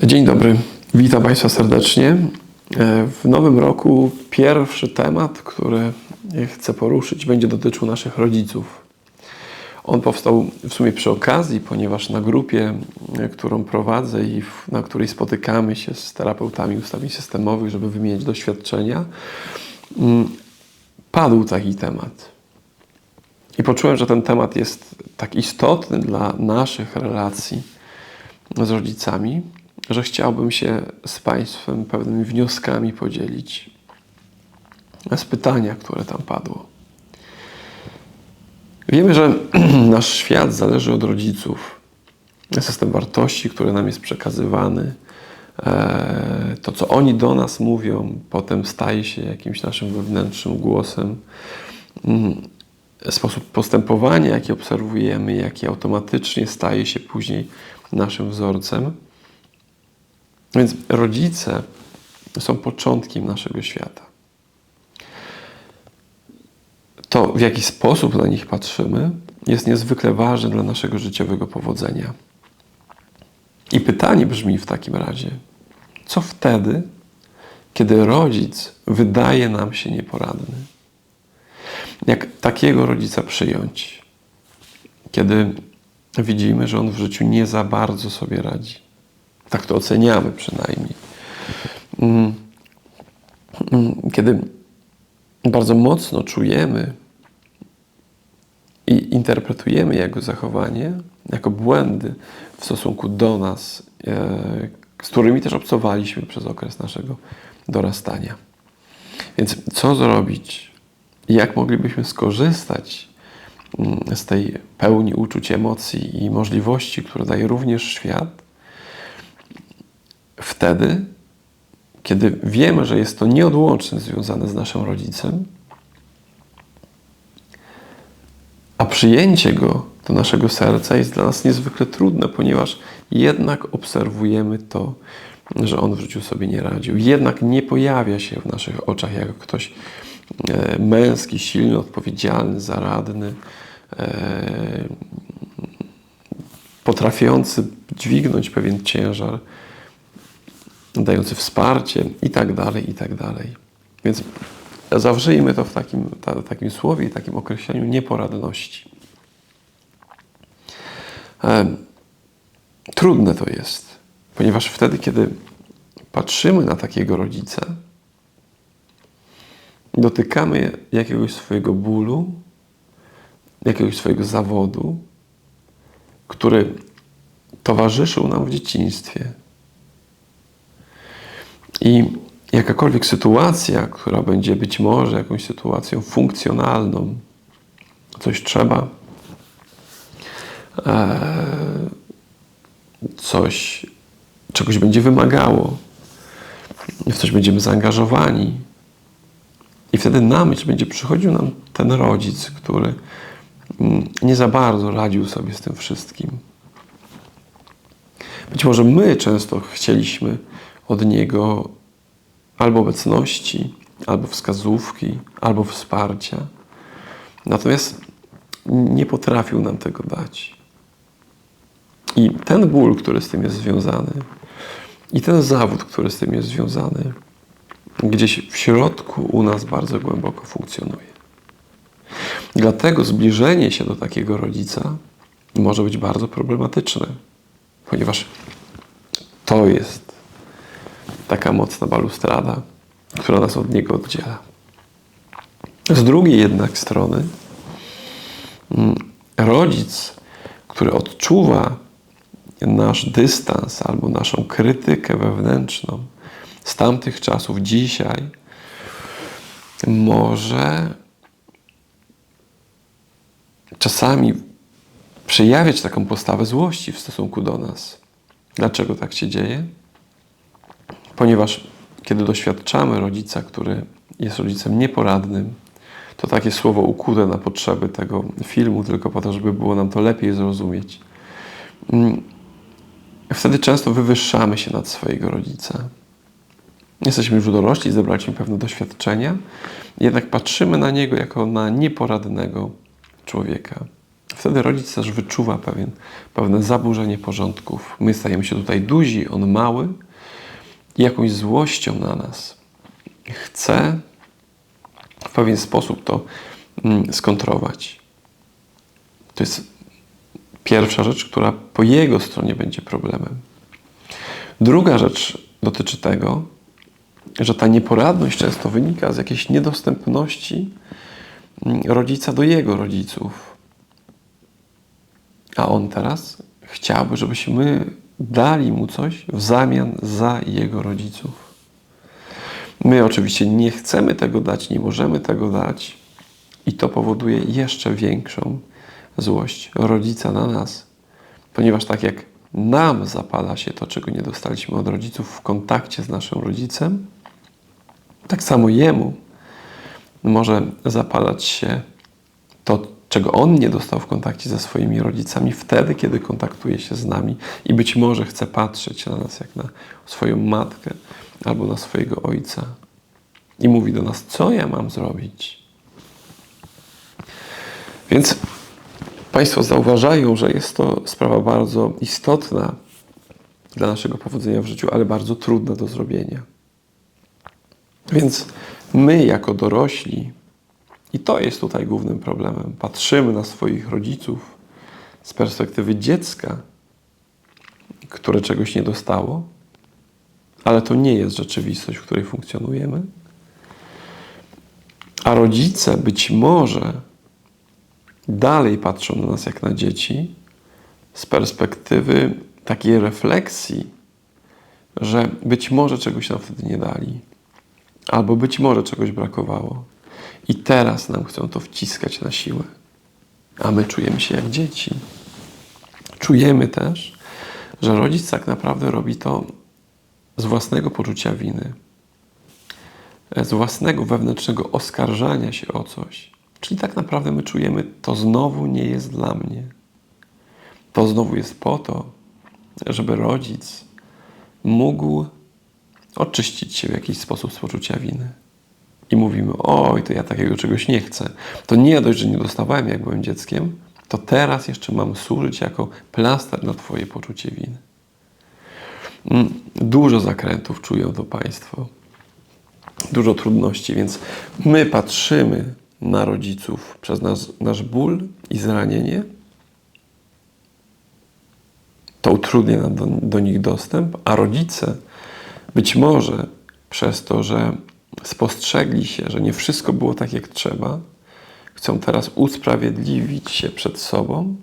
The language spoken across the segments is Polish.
Dzień dobry, witam Państwa serdecznie. E, W nowym roku pierwszy temat, który chcę poruszyć, będzie dotyczył naszych rodziców. On powstał w sumie przy okazji, ponieważ na grupie, e, którą prowadzę i na której spotykamy się z terapeutami ustawień systemowych, żeby wymieniać doświadczenia, mm, padł taki temat. I poczułem, że ten temat jest tak istotny dla naszych relacji z rodzicami, że chciałbym się z Państwem pewnymi wnioskami podzielić z pytania, które tam padło. Wiemy, że nasz świat zależy od rodziców. System wartości, który nam jest przekazywany, e, to co oni do nas mówią, potem staje się jakimś naszym wewnętrznym głosem. Mm, Sposób postępowania, jaki obserwujemy, jaki automatycznie staje się później naszym wzorcem. Więc rodzice są początkiem naszego świata. To, w jaki sposób na nich patrzymy, jest niezwykle ważne dla naszego życiowego powodzenia. I pytanie brzmi w takim razie: co wtedy, kiedy rodzic wydaje nam się nieporadny? Jak takiego rodzica przyjąć, kiedy widzimy, że on w życiu nie za bardzo sobie radzi? Tak to oceniamy przynajmniej. Mm, mm, Kiedy bardzo mocno czujemy i interpretujemy jego zachowanie jako błędy w stosunku do nas, e, z którymi też obcowaliśmy przez okres naszego dorastania. Więc co zrobić? Jak moglibyśmy skorzystać mm, z tej pełni uczuć, emocji i możliwości, które daje również świat, wtedy, kiedy wiemy, że jest to nieodłącznie związane z naszym rodzicem, a przyjęcie go do naszego serca jest dla nas niezwykle trudne, ponieważ jednak obserwujemy to, że on w życiu sobie nie radził. Jednak nie pojawia się w naszych oczach jako ktoś e, męski, silny, odpowiedzialny, zaradny, e, potrafiący dźwignąć pewien ciężar, dający wsparcie i tak dalej, i tak dalej. Więc zawrzyjmy to w takim, ta, takim słowie i takim określeniu nieporadności. Em, Trudne to jest, ponieważ wtedy, kiedy patrzymy na takiego rodzica, dotykamy jakiegoś swojego bólu, jakiegoś swojego zawodu, który towarzyszył nam w dzieciństwie. I jakakolwiek sytuacja, która będzie być może jakąś sytuacją funkcjonalną, coś trzeba, e, coś, czegoś będzie wymagało, w coś będziemy zaangażowani. I wtedy na myśl będzie przychodził nam ten rodzic, który mm, nie za bardzo radził sobie z tym wszystkim. Być może my często chcieliśmy od niego albo obecności, albo wskazówki, albo wsparcia. Natomiast nie potrafił nam tego dać. I ten ból, który z tym jest związany, i ten zawód, który z tym jest związany, gdzieś w środku u nas bardzo głęboko funkcjonuje. Dlatego zbliżenie się do takiego rodzica może być bardzo problematyczne, ponieważ to jest taka mocna balustrada, która nas od niego oddziela. Z drugiej jednak strony, mm, rodzic, który odczuwa nasz dystans albo naszą krytykę wewnętrzną z tamtych czasów dzisiaj, może czasami przejawiać taką postawę złości w stosunku do nas. Dlaczego tak się dzieje? Ponieważ kiedy doświadczamy rodzica, który jest rodzicem nieporadnym, to takie słowo ukute na potrzeby tego filmu, tylko po to, żeby było nam to lepiej zrozumieć. Mm, Wtedy często wywyższamy się nad swojego rodzica. Jesteśmy już dorośli, zebraliśmy pewne doświadczenia, jednak patrzymy na niego jako na nieporadnego człowieka. Wtedy rodzic też wyczuwa pewien, pewne zaburzenie porządków. My stajemy się tutaj duzi, on mały jakąś złością na nas chce w pewien sposób to mm, skontrować. To jest pierwsza rzecz, która po jego stronie będzie problemem. Druga rzecz dotyczy tego, że ta nieporadność często wynika z jakiejś niedostępności mm, rodzica do jego rodziców. A on teraz chciałby, żebyśmy dali mu coś w zamian za jego rodziców. My oczywiście nie chcemy tego dać, nie możemy tego dać, i to powoduje jeszcze większą złość rodzica na nas, ponieważ tak jak nam zapala się to, czego nie dostaliśmy od rodziców w kontakcie z naszym rodzicem, tak samo jemu może zapalać się to, czego on nie dostał w kontakcie ze swoimi rodzicami, wtedy, kiedy kontaktuje się z nami i być może chce patrzeć na nas jak na swoją matkę albo na swojego ojca. I mówi do nas, co ja mam zrobić. Więc Państwo zauważają, że jest to sprawa bardzo istotna dla naszego powodzenia w życiu, ale bardzo trudna do zrobienia. Więc my, jako dorośli, i to jest tutaj głównym problemem, patrzymy na swoich rodziców z perspektywy dziecka, które czegoś nie dostało, ale to nie jest rzeczywistość, w której funkcjonujemy. A rodzice być może dalej patrzą na nas jak na dzieci z perspektywy takiej refleksji, że być może czegoś nam wtedy nie dali, albo być może czegoś brakowało. I teraz nam chcą to wciskać na siłę. A my czujemy się jak dzieci. Czujemy też, że rodzic tak naprawdę robi to z własnego poczucia winy, z własnego wewnętrznego oskarżania się o coś. Czyli tak naprawdę my czujemy, to znowu nie jest dla mnie. To znowu jest po to, żeby rodzic mógł oczyścić się w jakiś sposób z poczucia winy. I mówimy, oj, to ja takiego czegoś nie chcę. To nie dość, że nie dostawałem, jak byłem dzieckiem, to teraz jeszcze mam służyć jako plaster na Twoje poczucie winy. Mm, dużo zakrętów czują to Państwo. Dużo trudności, więc my patrzymy na rodziców przez nas, nasz ból i zranienie. To utrudnia nam do, do nich dostęp, a rodzice być może przez to, że spostrzegli się, że nie wszystko było tak jak trzeba, chcą teraz usprawiedliwić się przed sobą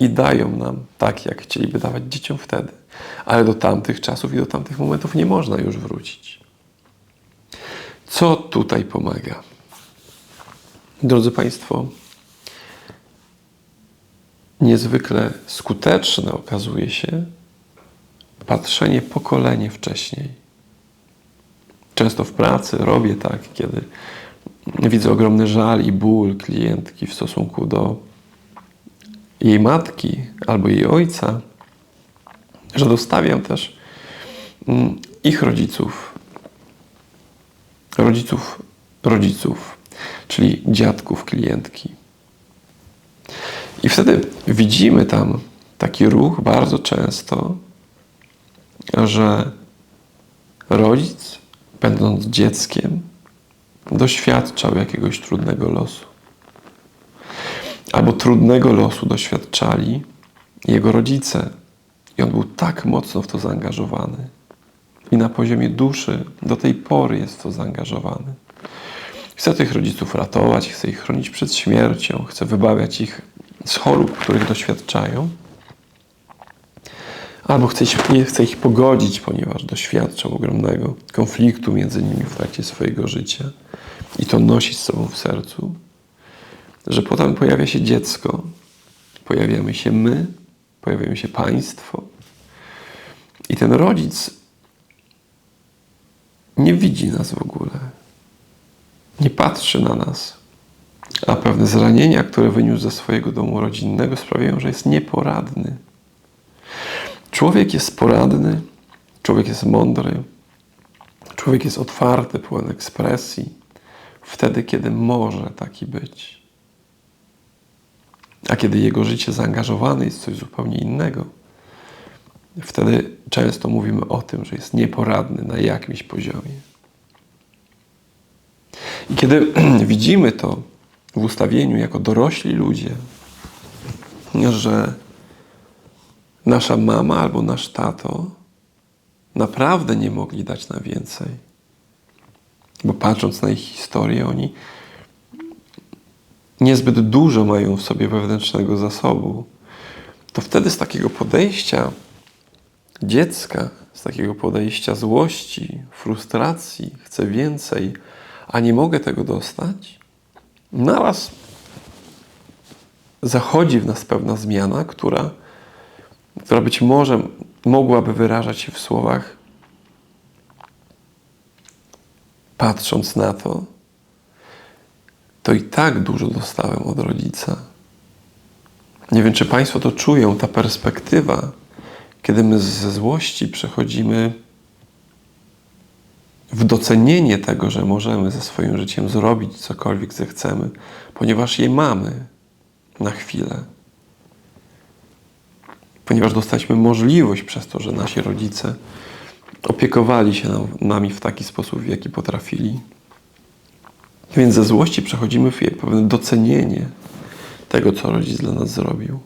i dają nam tak, jak chcieliby dawać dzieciom wtedy. Ale do tamtych czasów i do tamtych momentów nie można już wrócić. Co tutaj pomaga? Drodzy Państwo, niezwykle skuteczne okazuje się patrzenie pokolenie wcześniej. Często w pracy robię tak, kiedy widzę ogromny żal i ból klientki w stosunku do jej matki albo jej ojca, że dostawiam też mm, ich rodziców, rodziców, rodziców czyli dziadków klientki. I wtedy widzimy tam taki ruch bardzo często, że rodzic, będąc dzieckiem, doświadczał jakiegoś trudnego losu. Albo trudnego losu doświadczali jego rodzice. I on był tak mocno w to zaangażowany. I na poziomie duszy do tej pory jest w to zaangażowany. Chce tych rodziców ratować, chce ich chronić przed śmiercią, chce wybawiać ich z chorób, których doświadczają. Albo chce, nie chce ich pogodzić, ponieważ doświadczał ogromnego konfliktu między nimi w trakcie swojego życia i to nosi z sobą w sercu, że potem pojawia się dziecko, pojawiamy się my, pojawiamy się państwo i ten rodzic nie widzi nas w ogóle nie patrzy na nas. A pewne zranienia, które wyniósł ze swojego domu rodzinnego, sprawiają, że jest nieporadny. Człowiek jest poradny, człowiek jest mądry, człowiek jest otwarty, pełen ekspresji, wtedy, kiedy może taki być. A kiedy jego życie zaangażowane jest w coś zupełnie innego, wtedy często mówimy o tym, że jest nieporadny na jakimś poziomie. I kiedy widzimy to w ustawieniu jako dorośli ludzie, że nasza mama albo nasz tato naprawdę nie mogli dać na więcej, bo patrząc na ich historię, oni niezbyt dużo mają w sobie wewnętrznego zasobu, to wtedy z takiego podejścia dziecka, z takiego podejścia złości, frustracji, chcę więcej, a nie mogę tego dostać, naraz zachodzi w nas pewna zmiana, która, która być może mogłaby wyrażać się w słowach, patrząc na to, to i tak dużo dostałem od rodzica. Nie wiem, czy Państwo to czują, ta perspektywa, kiedy my ze złości przechodzimy w docenienie tego, że możemy ze swoim życiem zrobić cokolwiek zechcemy, ponieważ je mamy na chwilę. Ponieważ dostaliśmy możliwość przez to, że nasi rodzice opiekowali się nami w taki sposób, w jaki potrafili. Więc ze złości przechodzimy w pewne docenienie tego, co rodzic dla nas zrobił.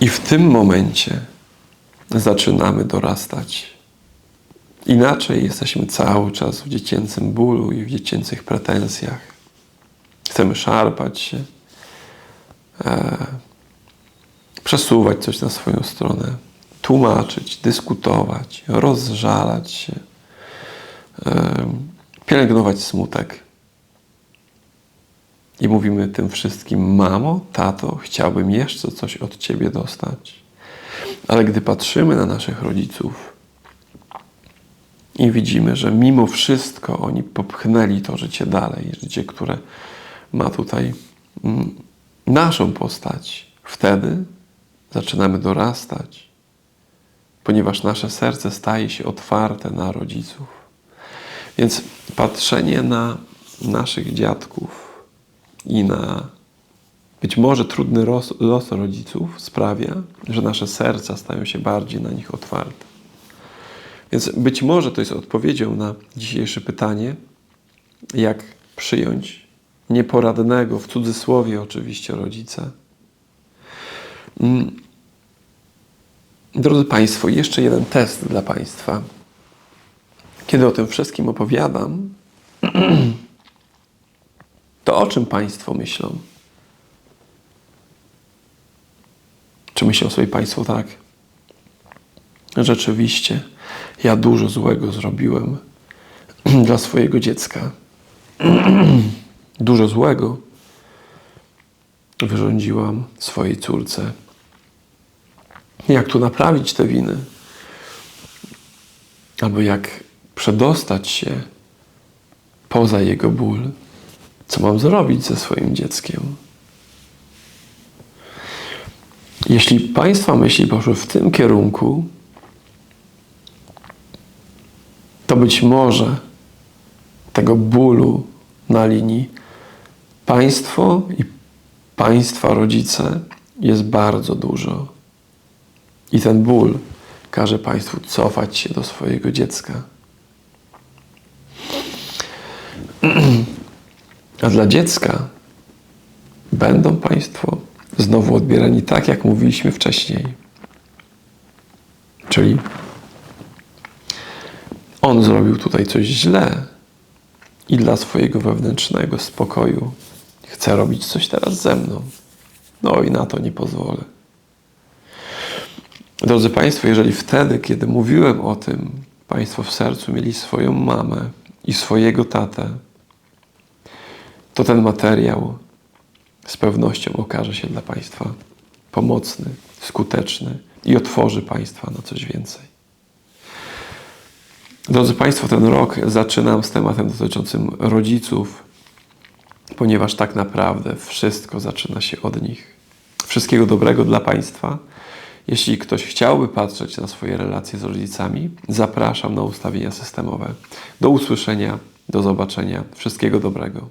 I w tym momencie zaczynamy dorastać. Inaczej jesteśmy cały czas w dziecięcym bólu i w dziecięcych pretensjach. Chcemy szarpać się, e, przesuwać coś na swoją stronę, tłumaczyć, dyskutować, rozżalać się, pielęgnować smutek. I mówimy tym wszystkim: Mamo, tato, chciałbym jeszcze coś od ciebie dostać. Ale gdy patrzymy na naszych rodziców, i widzimy, że mimo wszystko oni popchnęli to życie dalej, życie, które ma tutaj mm, naszą postać. Wtedy zaczynamy dorastać, ponieważ nasze serce staje się otwarte na rodziców. Więc patrzenie na naszych dziadków i na być może trudny los rodziców sprawia, że nasze serca stają się bardziej na nich otwarte. Więc być może to jest odpowiedzią na dzisiejsze pytanie, jak przyjąć nieporadnego, w cudzysłowie oczywiście, rodzica. Mm. Drodzy Państwo, jeszcze jeden test dla Państwa. Kiedy o tym wszystkim opowiadam, to o czym Państwo myślą? Czy myślą sobie Państwo tak? Rzeczywiście ja dużo złego zrobiłem dla swojego dziecka. dużo złego wyrządziłam swojej córce. Jak tu naprawić te winy? Albo jak przedostać się poza jego ból? Co mam zrobić ze swoim dzieckiem? Jeśli Państwa myśli poszły w tym kierunku, to być może tego bólu na linii państwo i państwa rodzice jest bardzo dużo. I ten ból każe państwu cofać się do swojego dziecka. A dla dziecka będą państwo znowu odbierani tak, jak mówiliśmy wcześniej. Czyli on zrobił tutaj coś źle i dla swojego wewnętrznego spokoju chce robić coś teraz ze mną. No i na to nie pozwolę. Drodzy Państwo, jeżeli wtedy, kiedy mówiłem o tym, Państwo w sercu mieli swoją mamę i swojego tatę, to ten materiał z pewnością okaże się dla Państwa pomocny, skuteczny i otworzy Państwa na coś więcej. Drodzy Państwo, ten rok zaczynam z tematem dotyczącym rodziców, ponieważ tak naprawdę wszystko zaczyna się od nich. Wszystkiego dobrego dla Państwa. Jeśli ktoś chciałby patrzeć na swoje relacje z rodzicami, zapraszam na ustawienia systemowe. Do usłyszenia, do zobaczenia. Wszystkiego dobrego.